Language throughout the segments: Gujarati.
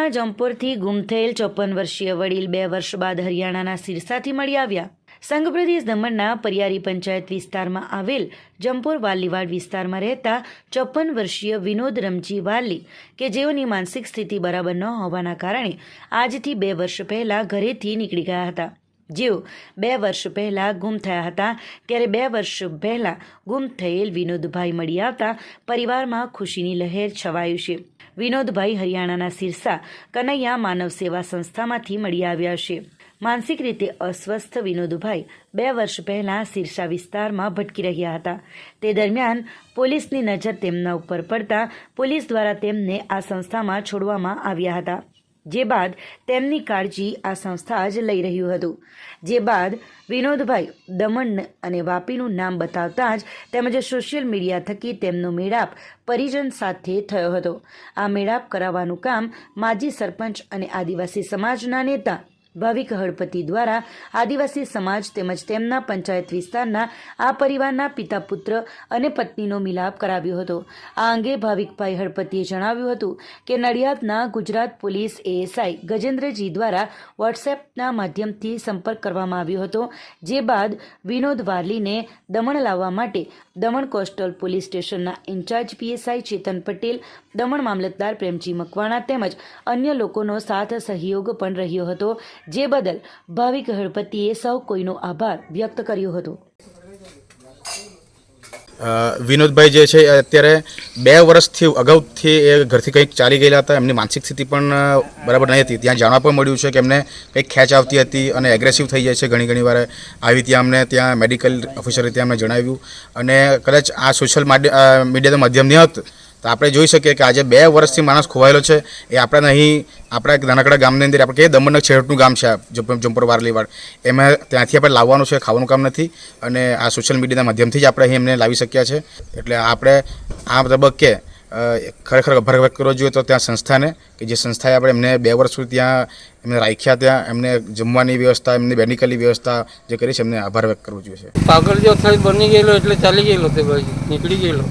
દમણના જમપોરથી ગુમ થયેલ ચોપન વર્ષીય વડીલ બે વર્ષ બાદ હરિયાણાના સિરસાથી મળી આવ્યા. સંઘ પ્રદેશ દમણના પરિયારી પંચાયત વિસ્તારમાં આવેલ જમપુર વાલીવાડ વિસ્તારમાં રહેતા ચોપન વર્ષીય વિનોદ રમજી વાલી, કે જેઓની માનસિક સ્થિતિ બરાબર ન હોવાના કારણે આજથી બે વર્ષ પહેલા ઘરેથી નીકળી ગયા હતા. જેઓ બે વર્ષ પહેલાં ગુમ થયા હતા. ત્યારે બે વર્ષ પહેલાં ગુમ થયેલ વિનોદભાઈ મળી આવતા પરિવારમાં ખુશીની લહેર છવાયું છે. વિનોદભાઈ હરિયાણાના સિરસા કનૈયા માનવ સેવા સંસ્થામાંથી મળી આવ્યા છે. માનસિક રીતે અસ્વસ્થ વિનોદભાઈ બે વર્ષ પહેલાં સિરસા વિસ્તારમાં ભટકી રહ્યા હતા. તે દરમિયાન પોલીસની નજર તેમના ઉપર પડતા પોલીસ દ્વારા તેમને આ સંસ્થામાં છોડવામાં આવ્યા હતા. જે બાદ તેમની કાળજી આ સંસ્થા જ લઈ રહ્યું હતું. જે બાદ વિનોદભાઈ દમણ અને વાપીનું નામ બતાવતા જ તેમજ સોશિયલ મીડિયા થકી તેમનો મેળાપ પરિજન સાથે થયો હતો. આ મેળાપ કરાવવાનું કામ માજી સરપંચ અને આદિવાસી સમાજના નેતા ભાવિક હળપતિ દ્વારા આદિવાસી સમાજ તેમજ તેમના પંચાયત વિસ્તારના આ પરિવારના પિતા પુત્ર અને પત્નીનો મિલાપ કરાવ્યો હતો. આ અંગે ભાવિકભાઈ હળપતિએ જણાવ્યું હતું કે નડિયાદના ગુજરાત પોલીસ એએસઆઈ ગજેન્દ્રજી દ્વારા વોટ્સએપના માધ્યમથી સંપર્ક કરવામાં આવ્યો હતો, જે બાદ વિનોદ વાલીને દમણ લાવવા માટે દમણ કોસ્ટલ પોલીસ સ્ટેશનના ઇન્ચાર્જ પીએસઆઈ ચેતન પટેલ, દમણ મામલતદાર પ્રેમજી મકવાણા તેમજ અન્ય લોકોનો સાથ સહયોગ પણ રહ્યો હતો. જે બદલ ભાવિક હળપતિએ સૌ કોઈનો આભાર વ્યક્ત કર્યો હતો. વિનોદભાઈ જે છે અત્યારે બે વર્ષથી અગાઉથી એ ઘરથી કંઈક ચાલી ગયેલા હતા. એમની માનસિક સ્થિતિ પણ બરાબર નહીં હતી. ત્યાં જાણવા પણ મળ્યું છે કે એમને કંઈક ખેંચ આવતી હતી અને એગ્રેસિવ થઈ જાય છે ઘણી ઘણી વાર. આવી ત્યાં અમને ત્યાં મેડિકલ ઓફિસરે ત્યાં અમને જણાવ્યું. અને કદાચ આ સોશિયલ મીડિયાનું માધ્યમ નહીં હોત તો આપણે જોઈ શકીએ કે આજે બે વર્ષથી માણસ ખોવાયેલો છે. એ આપણે અહીં આપણા એક નાનકડા ગામની અંદર આપણે કહીએ દમણના છેવટનું ગામ છે જમ્પર જમ- વારલીવાડ. એમાં ત્યાંથી આપણે લાવવાનું છે ખાવાનું કામ નથી. અને આ સોશિયલ મીડિયાના માધ્યમથી જ આપણે અહીં એમને લાવી શક્યા છે. એટલે આપણે આ તબક્કે ખરેખર આભાર વ્યક્ત કરવો જોઈએ તો ત્યાં સંસ્થાને કે જે સંસ્થાએ આપણે એમને બે વર્ષ સુધી ત્યાં એમને રાખ્યા ત્યાં એમને જમવાની વ્યવસ્થા એમની બેનિકલી વ્યવસ્થા જે કરી છે એમને આભાર વ્યક્ત કરવો જોઈએ પાગલ જો થઈ બની ગયેલો એટલે ચાલી ગયેલો તે ભાઈ નીકળી ગયેલો.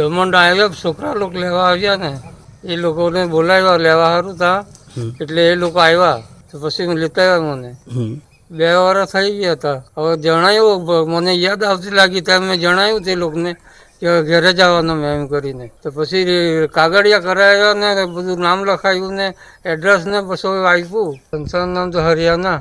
દમણ ડાયલોગ છોકરા લોકો લેવા આવ્યા ને એ લોકોને બોલાવ્યા લેવા સારું તા એટલે એ લોકો આવ્યા તો પછી હું લેતા આવ્યા મને. બે વર્ષ થઈ ગયા હતા. હવે જણાયું મને યાદ આવતી લાગી ત્યારે મેં જણાવ્યું તે લોકોને કે ઘરે જવાનો મેં એમ કરીને. તો પછી કાગળિયા કરાવ્યા ને બધું નામ લખાયું ને એડ્રેસ ને પછી આપ્યું. સંસ્થાનું નામ તો હરિયાણા.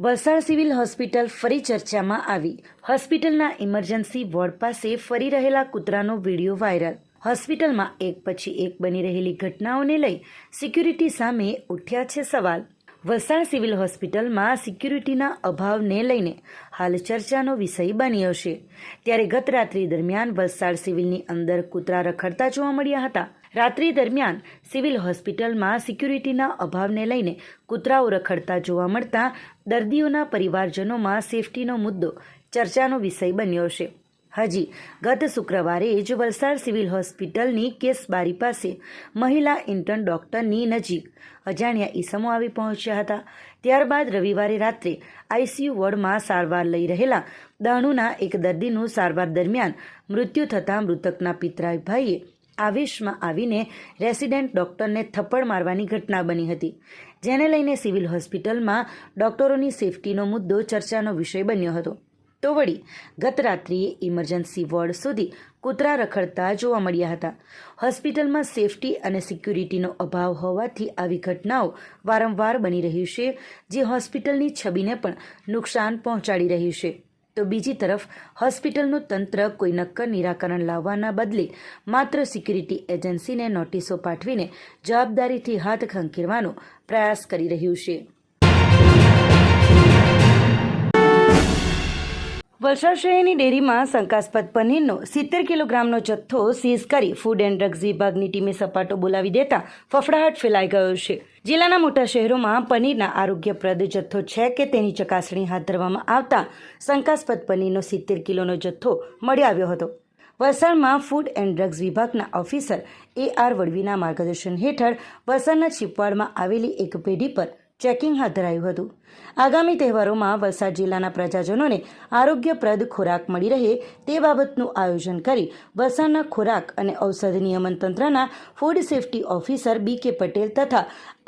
વલસાડ સિવિલ હોસ્પિટલ ફરી ચર્ચામાં આવી. હોસ્પિટલના ઇમરજન્સી વોર્ડ પાસે ફરી રહેલા કૂતરાનો વીડિયો વાયરલ. હોસ્પિટલમાં એક પછી એક બની રહેલી ઘટનાઓને લઈ સિક્યુરિટી સામે ઉઠ્યા છે સવાલ. વલસાડ સિવિલ હોસ્પિટલમાં સિક્યુરિટીના અભાવને લઈને હાલ ચર્ચાનો વિષય બન્યો છે. ત્યારે ગત રાત્રિ દરમિયાન વલસાડ સિવિલની અંદર કૂતરા રખડતા જોવા મળ્યા હતા. રાત્રિ દરમિયાન સિવિલ હોસ્પિટલમાં સિક્યુરિટીના અભાવને લઈને કૂતરાઓ રખડતા જોવા મળતા દર્દીઓના પરિવારજનોમાં સેફટીનો મુદ્દો ચર્ચાનો વિષય બન્યો છે. હજી ગત શુક્રવારે જ વલસાડ સિવિલ હોસ્પિટલની કેસ બારી પાસે મહિલા ઇન્ટર્ન ડોક્ટરની નજીક અજાણ્યા ઈસમો આવી પહોંચ્યા હતા. ત્યારબાદ રવિવારે રાત્રે આઈસીયુ વોર્ડમાં સારવાર લઈ રહેલા દાણુના એક દર્દીનું સારવાર દરમિયાન મૃત્યુ થતાં મૃતકના પિતરાભાઈએ આવેશમાં આવીને રેસિડેન્ટ ડોક્ટરને થપ્પડ મારવાની ઘટના બની હતી. જેને લઈને સિવિલ હોસ્પિટલમાં ડોક્ટરોની સેફટીનો મુદ્દો ચર્ચાનો વિષય બન્યો હતો. તો વળી, ગત રાત્રિએ ઇમરજન્સી વોર્ડ સુધી કૂતરા રખડતા જોવા મળ્યા હતા. હોસ્પિટલમાં સેફટી અને સિક્યુરિટીનો અભાવ હોવાથી આવી ઘટનાઓ વારંવાર બની રહી છે, જે હોસ્પિટલની છબીને પણ નુકસાન પહોંચાડી રહ્યું છે. તો બીજી તરફ, હોસ્પિટલનું તંત્ર કોઈ નક્કર નિરાકરણ લાવવાના બદલે માત્ર સિક્યુરિટી એજન્સીને નોટિસો પાઠવીને જવાબદારીથી હાથ ખંખેરવાનો પ્રયાસ કરી રહ્યું છે. વલસાડ શહેરની ડેરીમાં શંકાસ્પદ પનીરનો સિત્તેર કિલોગ્રામનો જથ્થો સીઝ કરી ફૂડ એન્ડ ડ્રગ્સ વિભાગની ટીમે સપાટો બોલાવી દેતા ફફડાહટ ફેલાઈ ગયો છે. જિલ્લાના મોટા શહેરોમાં પનીરના આરોગ્યપ્રદ જથ્થો છે કે તેની ચકાસણી હાથ ધરવામાં આવતા શંકાસ્પદ પનીરનો સિત્તેર કિલોનો જથ્થો મળી આવ્યો હતો. વલસાડમાં ફૂડ એન્ડ ડ્રગ્સ વિભાગના ઓફિસર એ આર વડવીના માર્ગદર્શન હેઠળ વલસાડના ચીપવાડમાં આવેલી એક પેઢી પર ચેકિંગ હાથ ધરાયું હતું. આગામી તહેવારોમાં વલસાડ જિલ્લાના પ્રજાજનોને આરોગ્યપ્રદ ખોરાક મળી રહે તે બાબતનું આયોજન કરી વલસાડના ખોરાક અને ઔષધ નિયમન તંત્રના ફૂડ સેફ્ટી ઓફિસર બી કે પટેલ તથા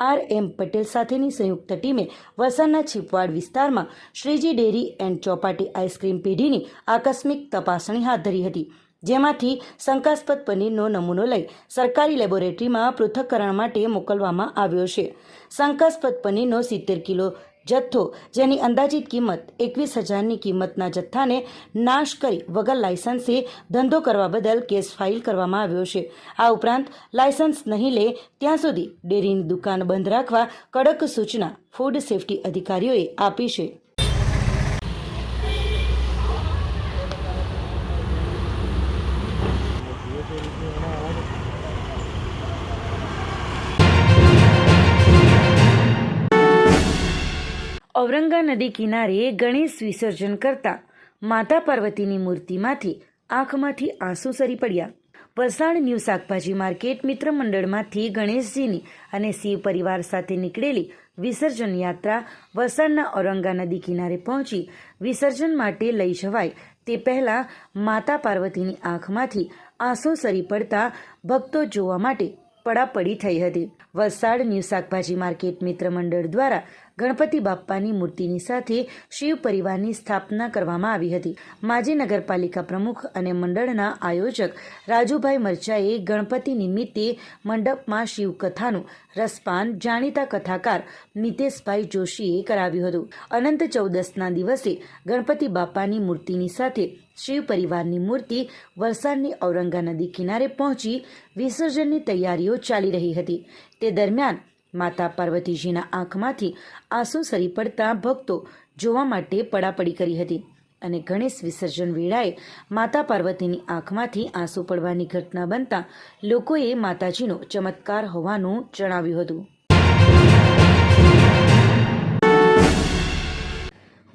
આર એમ પટેલ સાથેની સંયુક્ત ટીમે વલસાડના છીપવાડ વિસ્તારમાં Shreeji dairy and Chowpatty ice cream પેઢીની આકસ્મિક તપાસણી હાથ ધરી હતી. જેમાંથી શંકાસ્પદ પનીરનો નમૂનો લઈ સરકારી લેબોરેટરીમાં પૃથ્થકરણ માટે મોકલવામાં આવ્યો છે. શંકાસ્પદ પનીરનો સિત્તેર કિલો જથ્થો, જેની અંદાજિત કિંમત એકવીસ હજારની કિંમતના જથ્થાને નાશ કરી વગર લાયસન્સે ધંધો કરવા બદલ કેસ ફાઇલ કરવામાં આવ્યો છે. આ ઉપરાંત લાયસન્સ નહીં લે ત્યાં સુધી ડેરીની દુકાન બંધ રાખવા કડક સૂચના ફૂડ સેફ્ટી અધિકારીઓએ આપી છે. ઔરંગા નદી કિનારે ગણેશ વિસર્જન કરતા માતા પાર્વતીની મૂર્તિમાંથી આંખમાંથી આંસુ સરી પડ્યા. વલસાડ ન્યૂ શાકભાજી માર્કેટ મિત્ર મંડળમાંથી ગણેશજીની અને શિવ પરિવાર સાથે નીકળેલી વિસર્જન યાત્રા વલસાડના ઔરંગા નદી કિનારે પહોંચી વિસર્જન માટે લઈ જવાય તે પહેલા માતા પાર્વતીની આંખમાંથી આંસુ સરી પડતા ભક્તો જોવા માટે પડાપડી થઈ હતી. વલસાડ ન્યૂ શાકભાજી માર્કેટ મિત્ર મંડળ દ્વારા ગણપતિ બાપ્પાની મૂર્તિની સાથે શિવ પરિવારની સ્થાપના કરવામાં આવી હતી. માજી નગરપાલિકા પ્રમુખ અને મંડળના આયોજક રાજુભાઈ મરચાએ ગણપતિ નિમિત્તે મંડપમાં શિવકથાનું રસપાન જાણીતા કથાકાર મિતેશભાઈ જોશીએ કરાવ્યું હતું. અનંત ચૌદસના દિવસે ગણપતિ બાપ્પાની મૂર્તિની સાથે શિવ પરિવારની મૂર્તિ વલસાડની ઔરંગા નદી કિનારે પહોંચી વિસર્જનની તૈયારીઓ ચાલી રહી હતી. તે દરમિયાન માતા પાર્વતીજીના આંખમાંથી આંસુ સરી પડતા ભક્તો જોવા માટે પડાપડી કરી હતી અને ગણેશ વિસર્જન વેળાએ માતા પાર્વતીની આંખમાંથી આંસુ પડવાની ઘટના બનતા લોકોએ માતાજીનો ચમત્કાર હોવાનું જણાવ્યું હતું.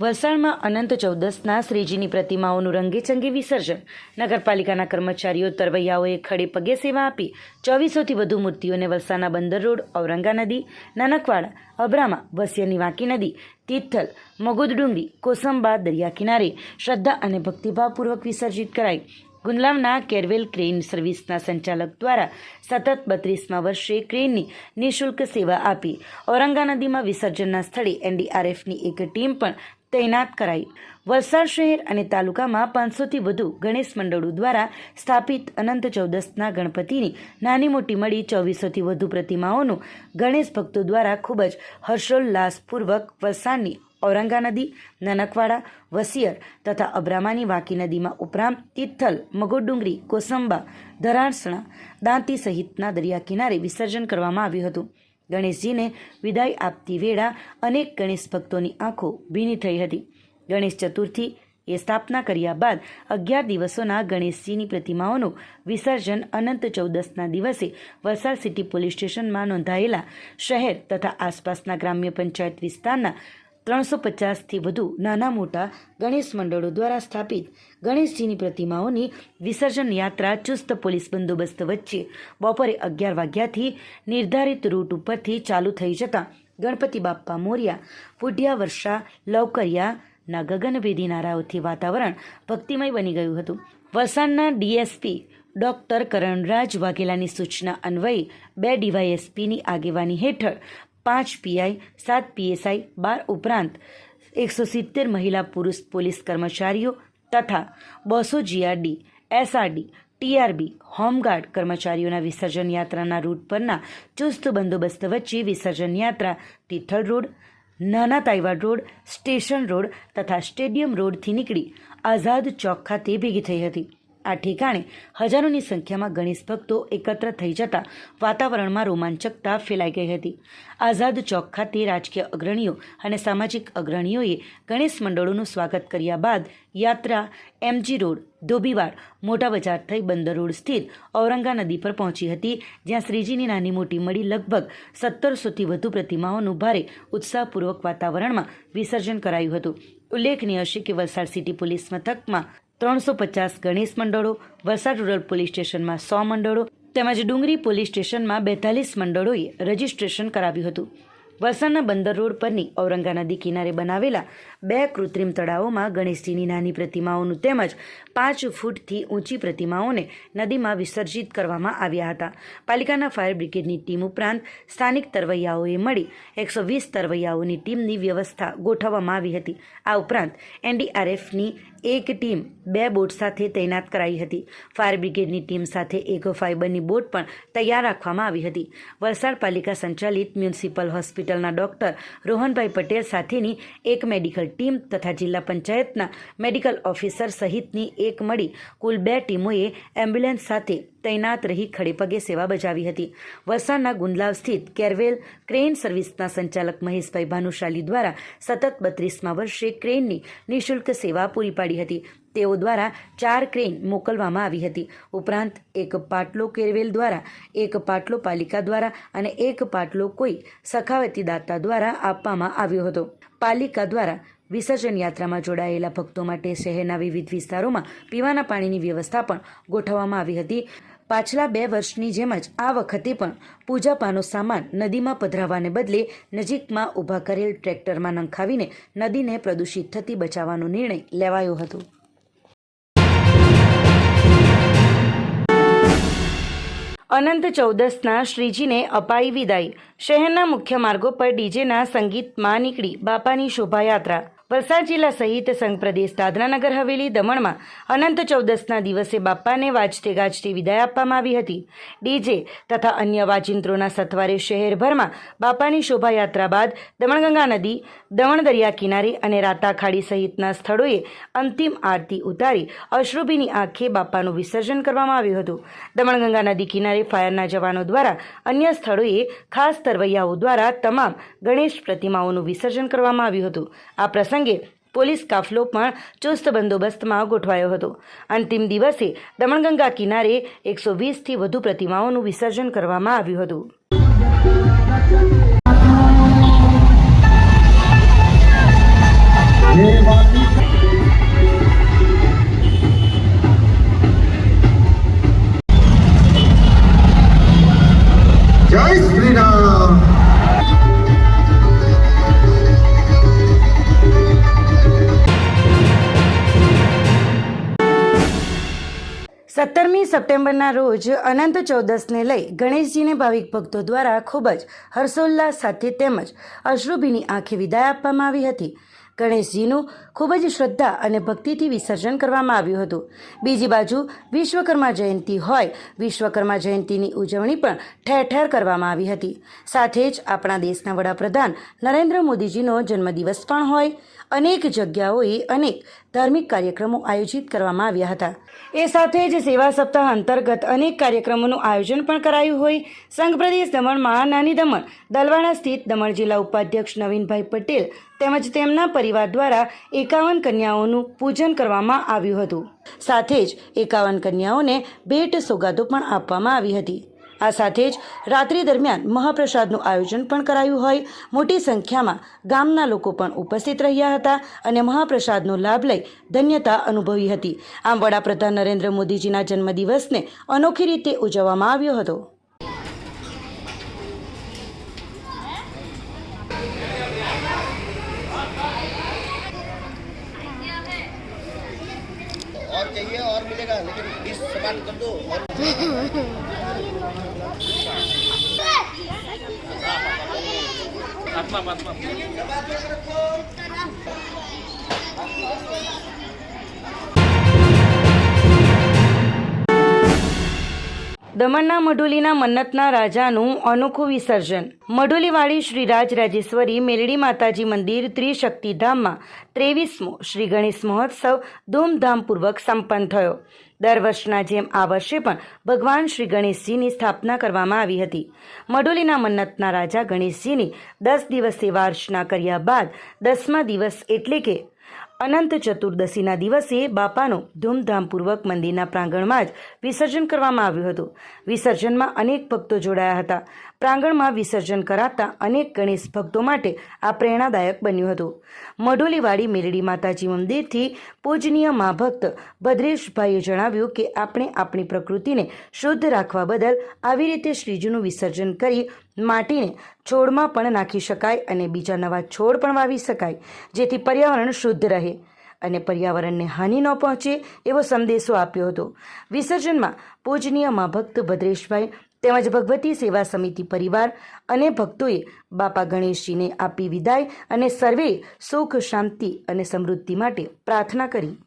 વલસાડમાં અનંત ચૌદસના શ્રીજીની પ્રતિમાઓનું રંગેચંગે વિસર્જન. નગરપાલિકાના કર્મચારીઓ તરવૈયાઓએ ખડે પગે સેવા આપી ચોવીસોથી વધુ મૂર્તિઓને વલસાડના બંદર રોડ, ઔરંગા નદી, નાનકવાડા, અબ્રામા, વસ્યની વાંકી નદી, તિથલ, મગુદડુંગી, કોસંબા દરિયા કિનારે શ્રદ્ધા અને ભક્તિભાવપૂર્વક વિસર્જિત કરાઈ. ગુંદલામના કેરવેલ ક્રેન સર્વિસના સંચાલક દ્વારા સતત બત્રીસમાં વર્ષે ક્રેનની નિઃશુલ્ક સેવા આપી. ઔરંગા નદીમાં વિસર્જનના સ્થળે એનડીઆરએફની એક ટીમ પણ તૈનાત કરાઈ. વલસાડ શહેર અને તાલુકામાં પાંચસોથી વધુ ગણેશ મંડળો દ્વારા સ્થાપિત અનંત ચૌદસના ગણપતિની નાની મોટી મળી ચોવીસોથી વધુ પ્રતિમાઓનું ગણેશ ભક્તો દ્વારા ખૂબ જ હર્ષોલ્લાસપૂર્વક વલસાડની ઔરંગા નદી નનકવાડા, વસિયર તથા અબ્રામાની વાંકી નદીમાં ઉપરાંત તિથલ મગોડુંગરી કોસંબા ધરાસણા દાંતી સહિતના દરિયા કિનારે વિસર્જન કરવામાં આવ્યું હતું. ગણેશજીને વિદાય આપતી વેળા અનેક ગણેશ ભક્તોની આંખો ભીની થઈ હતી. ગણેશ ચતુર્થી એ સ્થાપના કર્યા બાદ અગિયાર દિવસોના ગણેશજીની પ્રતિમાઓનું વિસર્જન અનંત ચૌદસના દિવસે વલસાડ સિટી પોલીસ સ્ટેશનમાં નોંધાયેલા શહેર તથા આસપાસના ગ્રામ્ય પંચાયત વિસ્તારના ત્રણસો પચાસથી વધુ નાના મોટા ગણેશ મંડળો દ્વારા સ્થાપિત. ગણેશજીની પ્રતિમાઓની વિસર્જન યાત્રા ચુસ્ત પોલીસ બંદોબસ્ત વચ્ચે બપોરે અગિયાર વાગ્યાથી નિર્ધારિત રૂટ ઉપરથી ચાલુ થઈ જતાં ગણપતિ બાપ્પા મોર્યા પુઢ્યા વર્ષા લવકરિયાના ગગનભેદી નારાઓથી વાતાવરણ ભક્તિમય બની ગયું હતું. વલસાડના ડીએસપી ડોક્ટર કરણરાજ વાઘેલાની સૂચના અન્વયે બે ડીવાયએસપીની આગેવાની હેઠળ પાંચ પીઆઈ, સાત પીએસઆઈ, બાર ઉપરાંત એકસો સિત્તેર મહિલા પુરુષ પોલીસ કર્મચારીઓ તથા બસો જીઆરડી, એસઆરડી, ટીઆરબી, હોમગાર્ડ કર્મચારીઓના વિસર્જન યાત્રાના રૂટ પરના ચુસ્ત બંદોબસ્ત વચ્ચે વિસર્જન યાત્રા, Tithal road, Nana Taiwad road, station road તથા સ્ટેડિયમ રોડથી નીકળી આઝાદ ચોક ખાતે ભેગી થઈ હતી. આ ઠેકાણે હજારોની સંખ્યામાં ગણેશ ભક્તો એકત્ર થઈ જતા વાતાવરણમાં રોમાંચકતા ફેલાઈ ગઈ હતી. આઝાદ ચોક ખાતે રાજકીય અગ્રણીઓ અને સામાજિક અગ્રણીઓએ ગણેશ મંડળોનું સ્વાગત કર્યા બાદ યાત્રા એમજી રોડ, ધોબીવાડ, મોટા બજાર થઈ બંદર રોડ સ્થિત ઔરંગા નદી પર પહોંચી હતી, જ્યાં શ્રીજીની નાની મોટી મળી લગભગ સત્તરસોથી વધુ પ્રતિમાઓનું ભારે ઉત્સાહપૂર્વક વાતાવરણમાં વિસર્જન કરાયું હતું. ઉલ્લેખનીય છે કે વલસાડ સિટી પોલીસ મથકમાં ત્રણસો પચાસ ગણેશ મંડળો, વલસાડ રૂરલ પોલીસ સ્ટેશનમાં સો મંડળો તેમજ ડુંગરી પોલીસ સ્ટેશનમાં બેતાલીસ મંડળોએ રજીસ્ટ્રેશન કરાવ્યું હતું. વલસાડના બંદર રોડ પરની ઔરંગા નદી કિનારે બનાવેલા બે કૃત્રિમ તળાવોમાં ગણેશજીની નાની પ્રતિમાઓનું તેમજ પાંચ ફૂટથી ઊંચી પ્રતિમાઓને નદીમાં વિસર્જિત કરવામાં આવ્યા હતા. પાલિકાના ફાયર બ્રિગેડની ટીમ ઉપરાંત સ્થાનિક તરવૈયાઓએ મળી એકસો વીસ તરવૈયાઓની ટીમની વ્યવસ્થા ગોઠવવામાં આવી હતી. આ ઉપરાંત એનડીઆરએફની એક ટીમ બે બોટ સાથે તૈનાત કરાઈ હતી. ફાયર બ્રિગેડની ટીમ સાથે એક ફાઇબરની બોટ પણ તૈયાર રાખવામાં આવી હતી. વલસાડ પાલિકા સંચાલિત મ્યુનિસિપલ હોસ્પિટલના ડોક્ટર રોહનભાઈ પટેલ સાથેની એક મેડિકલ ટીમ તથા જિલ્લા પંચાયતના મેડિકલ ઓફિસર સહિતની એક મળી કુલ બે ટીમોએ એમ્બ્યુલન્સ સાથે તૈનાત રહી ખડેપગે સેવા બજાવી હતી. વલસાડના ગુંદલાવ સ્થિત કેરવેલ ક્રેન સર્વિસના સંચાલક મહેશભાઈ ભાનુશાલી દ્વારા સતત બત્રીસમાં વર્ષે ક્રેનની નિઃશુલ્ક સેવા પૂરી પાડી હતી. તેઓ દ્વારા ચાર ક્રેન મોકલવામાં આવી હતી. ઉપરાંત એક પાટલો કેરવેલ દ્વારા, એક પાટલો પાલિકા દ્વારા અને એક પાટલો કોઈ સખાવતી દાતા દ્વારા આપવામાં આવ્યો હતો. પાલિકા દ્વારા વિસર્જન યાત્રામાં જોડાયેલા ભક્તો માટે શહેરના વિવિધ વિસ્તારોમાં પીવાના પાણીની વ્યવસ્થા પણ ગોઠવવામાં આવી હતી. પાછલા બે વર્ષની જેમ જ આ વખતે પણ પૂજાપાનો સામાન નદીમાં પધરાવાને બદલે નજીકમાં ઊભા કરેલ ટ્રેક્ટરમાં નંખાવીને નદીને પ્રદૂષિત થતી બચાવવાનો નિર્ણય લેવાયો હતો. અનંત ચૌદસના શ્રીજીને અપાઈ વિદાય. શહેરના મુખ્ય માર્ગો પર ડીજેના સંગીતમાં નીકળી બાપાની શોભાયાત્રા. વલસાડ જિલ્લા સહિત સંઘ પ્રદેશ દાદરાનગર હવેલી દમણમાં અનંત ચૌદસના દિવસે બાપાને વાજતે ગાજતે વિદાય આપવામાં આવી હતી. ડીજે તથા અન્ય વાજિંત્રોના સથવારે શહેરભરમાં બાપાની શોભાયાત્રા બાદ દમણગંગા નદી, દમણ દરિયા કિનારે અને રાતા ખાડી સહિતના સ્થળોએ અંતિમ આરતી ઉતારી અશ્રુભીની આંખે બાપાનું વિસર્જન કરવામાં આવ્યું હતું. દમણગંગા નદી કિનારે ફાયરના જવાનો દ્વારા અન્ય સ્થળોએ ખાસ તરવૈયાઓ દ્વારા તમામ ગણેશ પ્રતિમાઓનું વિસર્જન કરવામાં આવ્યું હતું. આ પ્રસંગે પોલીસ કાફલો પણ ચુસ્ત બંદોબસ્તમાં ગોઠવાયો હતો. અંતિમ દિવસે દમણગંગા કિનારે એકસો વીસથી વધુ પ્રતિમાઓનું વિસર્જન કરવામાં આવ્યું હતું. જય સત્તરમી સપ્ટેમ્બરના રોજ અનંત ચૌદસને લઈ ગણેશજીને ભાવિક ભક્તો દ્વારા ખૂબ જ હર્ષોલ્લાસ સાથે તેમજ અશ્રુભીની આંખે વિદાય આપવામાં આવી હતી. ગણેશજીનું ખૂબ જ શ્રદ્ધા અને ભક્તિથી વિસર્જન કરવામાં આવ્યું હતું. બીજી બાજુ વિશ્વકર્મા જયંતિ હોય, વિશ્વકર્મા જયંતિની ઉજવણી પણ ઠેર ઠેર કરવામાં આવી હતી. સાથે જ આપણા દેશના વડાપ્રધાન નરેન્દ્ર મોદીજીનો જન્મદિવસ પણ હોય. અનેક જગ્યાઓએ અનેક ધાર્મિક કાર્યક્રમો આયોજિત કરવામાં આવ્યા હતા. એ સાથે જ સેવા સપ્તાહ અંતર્ગત અનેક કાર્યક્રમોનું આયોજન પણ કરાયું હોય. સંઘ પ્રદેશ દમણમાં નાની દમણ દલવાડા સ્થિત દમણ જિલ્લા ઉપાધ્યક્ષ નવીનભાઈ પટેલ તેમજ તેમના પરિવાર દ્વારા એકાવન કન્યાઓનું પૂજન કરવામાં આવ્યું હતું. સાથે જ એકાવન કન્યાઓને ભેટ સોગાદો પણ આપવામાં આવી હતી. આ સાથે જ રાત્રિ દરમિયાન મહાપ્રસાદનું આયોજન પણ કરાયું હોય મોટી સંખ્યામાં ગામના લોકો પણ ઉપસ્થિત રહ્યા હતા અને મહાપ્રસાદનો લાભ લઈ ધન્યતા અનુભવી હતી આમ વડાપ્રધાન નરેન્દ્ર મોદીજીના જન્મદિવસને અનોખી રીતે ઉજવવામાં આવ્યો હતો और चाहिए और मिलेगा लेकिन बीस समाप्त कर दो और દમણના મઢુલીના મન્નતના રાજાનું અનોખું વિસર્જન. મઢુલીવાળી શ્રી રાજ રાજેશ્વરી મેલડી માતાજી મંદિર ત્રિશક્તિધામમાં ત્રેવીસમો શ્રી ગણેશ મહોત્સવ ધૂમધામપૂર્વક સંપન્ન થયો. દર વર્ષના જેમ આ વર્ષે પણ ભગવાન શ્રી ગણેશજીની સ્થાપના કરવામાં આવી હતી. મડોલીના મન્નતના રાજા ગણેશજીની દસ દિવસે વાર્ચના કર્યા બાદ દસમા દિવસ એટલે કે અનંત ચતુર્દશીના દિવસે બાપાનું ધૂમધામપૂર્વક મંદિરના પ્રાંગણમાં જ વિસર્જન કરવામાં આવ્યું હતું. વિસર્જનમાં અનેક ભક્તો જોડાયા હતા. પ્રાંગણમાં વિસર્જન કરાતા અનેક ગણેશ ભક્તો માટે આ પ્રેરણાદાયક બન્યું હતું. મઢોલીવાડી મેરડી માતાજી મંદિરથી પૂજનીય મા ભક્ત ભદ્રેશભાઈએ જણાવ્યું કે, આપણે આપણી પ્રકૃતિને શુદ્ધ રાખવા બદલ આવી રીતે શ્રીજીનું વિસર્જન કરી માટીને છોડમાં પણ નાખી શકાય અને બીજા નવા છોડ પણ વાવી શકાય, જેથી પર્યાવરણ શુદ્ધ રહે. અને પર્યાવરણને હાનિ ન પહોંચે એવો સંદેશો આપ્યો હતો. વિસર્જનમાં પૂજનીય મા ભક્ત ભદ્રેશભાઈ તેમજ ભગવતી સેવા સમિતિ પરિવાર અને ભક્તોએ બાપા ગણેશજીને આપી વિદાય અને સર્વે સુખ, શાંતિ અને સમૃદ્ધિ માટે પ્રાર્થના કરી.